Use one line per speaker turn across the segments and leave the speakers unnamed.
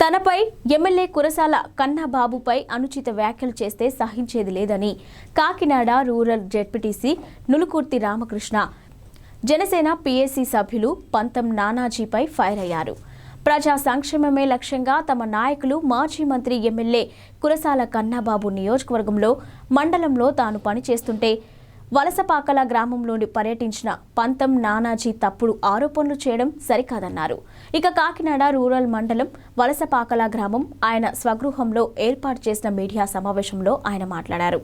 తనపై ఎమ్మెల్యే కురసాల కన్నాబాబుపై అనుచిత వ్యాఖ్యలు చేస్తే సహించేది లేదని Kakinada rural ZPTC Nulukurthi Ramakrishna Janasena PAC సభ్యులు పంతం నానాజీపై ఫైర్ అయ్యారు. ప్రజా సంక్షేమమే లక్ష్యంగా తమ నాయకులు మాజీ మంత్రి ఎమ్మెల్యే కురసాల కన్నాబాబు నియోజకవర్గంలో మండలంలో తాను పనిచేస్తుంటే వలసపాకల గ్రామంలోని పర్యటించిన పంతం నానాజీ తప్పుడు ఆరోపణలు చేయడం సరికాదన్నారు. ఇక కాకినాడ రూరల్ మండలం వలసపాకల గ్రామం ఆయన స్వగృహంలో ఏర్పాటు చేసిన మీడియా సమావేశంలో ఆయన మాట్లాడారు.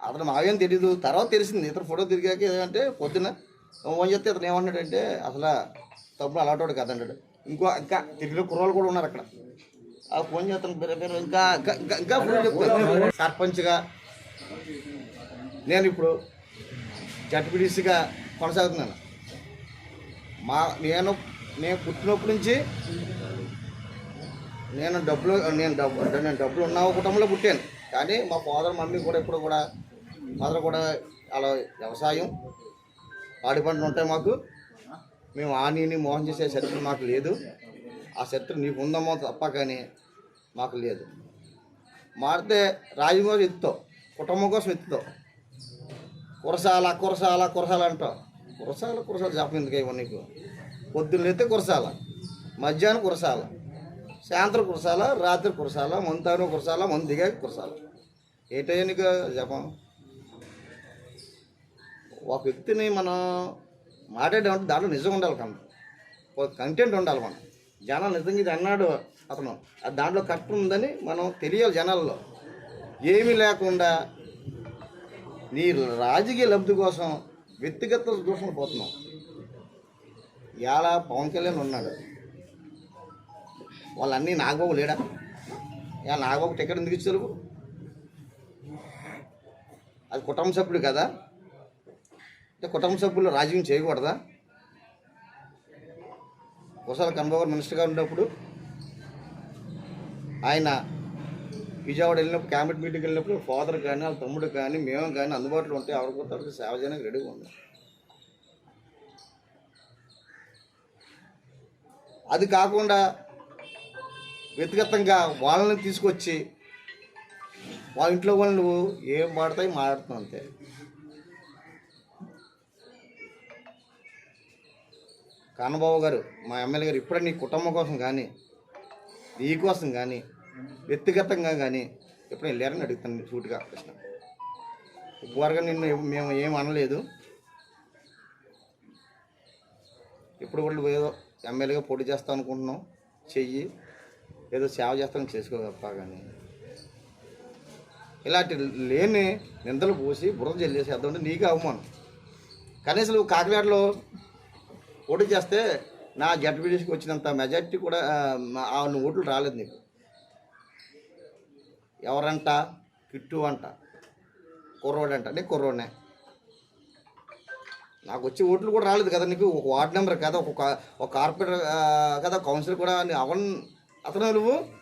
అతను మావేం తెలీదు. తర్వాత తెలిసింది. ఇతను ఫోటో తిరిగాక ఏదంటే పొద్దున ఫోన్ చేస్తే ఇతను ఏమన్నాడంటే అసలు తప్పుడు అలాంటి కాదన్నాడు ఇంకో ఇంకా తిరిగిన కుర్రాలు కూడా ఉన్నారు అక్కడ. ఆ ఫోన్ చేస్తాను ఇంకా ఇంకా ఇంకా సర్పంచ్గా నేను ఇప్పుడు జడ్పీడీసీగా కొనసాగుతున్నాను. మా నేను నేను పుట్టినప్పటి నుంచి నేను డబ్బులు నేను డబ్బు నేను డబ్బులు ఉన్న కుటుంబంలో పుట్టాను. కానీ మా ఫాదర్ మమ్మీ కూడా ఇప్పుడు కూడా ఫాదర్ కూడా అలా వ్యవసాయం పాడి పంటలు ఉంటాయి మాకు. మేము ఆనీని మోహం చేసే శత్రు మాకు లేదు. ఆ శత్రు నీకు ఉందమ్మో తప్ప కానీ మాకు లేదు. మారితే రాజు కోసం ఎత్తుతావు. కుటుంబం కోసం ఎత్తుతావు కురసాల కురసాల కురసాల అంటావు. కురసాల కురసాల చెప్పం ఎందుకు ఇవ్వ నీకు? పొద్దున్న ఎత్తే కురసాల మధ్యాహ్నం కురసాల సాయంత్రం కురసాల రాత్రి కురసాల మంతాను కురసాల మందు దిగా కురసాల. ఏటయ్యా నీకు జపం ఒక వ్యక్తిని మనం మాట్లాడేమంటే దాంట్లో నిజం ఉండాలి కన్నా. ఒక కంటెంట్ ఉండాలి మనం. జనాలు నిజంగా ఇది అన్నాడు అతను. దాంట్లో కరెక్ట్ ఉందని మనం తెలియాలి జనాల్లో. ఏమీ లేకుండా నీ రాజకీయ లబ్ధి కోసం వ్యక్తిగత దూషణ పోతున్నాం ఇలా పవన్ కళ్యాణ్ ఉన్నాడు. వాళ్ళన్నీ నాగబాబు లేడా? ఇలా నాగబాబు టికెట్ ఎందుకు ఇచ్చారు? అది కుటుంబ సభ్యుడు కదా? అంటే కుటుంబ సభ్యులు రాజకీయం చేయకూడదా? ఒకసారి కన్బాబు మినిస్టర్గా ఉన్నప్పుడు ఆయన విజయవాడ వెళ్ళినప్పుడు క్యాబినెట్ మీటింగ్ వెళ్ళినప్పుడు ఫాదర్ కానీ వాళ్ళ తమ్ముడు కానీ మేము కానీ అందుబాటులో ఉంటే ఎవరికి పోతే సేవ చేయడానికి రెడీగా ఉన్నాం అది కాకుండా వ్యక్తిగతంగా వాళ్ళని తీసుకొచ్చి వాళ్ళ ఇంట్లో వాళ్ళు నువ్వు ఏం పాడతాయి మాట్లాడుతున్నావు అంతే. కన్నబాబు గారు మా ఎమ్మెల్యే గారు ఇప్పుడే నీ కుటుంబం కోసం కానీ నీ కోసం కానీ వ్యక్తిగతంగా కానీ ఎప్పుడు వెళ్ళారని అడుగుతాను సూటిగా ప్రశ్న. ఇప్పటివరకు నిన్ను మేము ఏం అనలేదు. ఇప్పుడు వాళ్ళు ఏదో ఎమ్మెల్యేగా పోటీ చేస్తాం అనుకుంటున్నాం. చెయ్యి. ఏదో సేవ చేస్తాను చేసుకో తప్ప కానీ ఇలాంటి లేని నిందలు పోసి బురద జల్లేసేద్దామంటే నీకు అవమానం. కనీసం నువ్వు కాకినాడలో పోటీ చేస్తే నా జడ్పీడీసీకి వచ్చినంత మెజార్టీ కూడా ఆ, ఆ ఓట్లు రాలేదు నీకు. ఎవరంట? కిట్టు అంట. కుర్రోడంట. నీ కుర్రోడ్నే. నాకు వచ్చే ఓట్లు కూడా రాలేదు కదా నీకు? ఒక వార్డ్ నెంబర్ కదా ఒక ఒక కార్పొరేటర్ కదా కౌన్సిలర్ కూడా అవన్ అతను నువ్వు?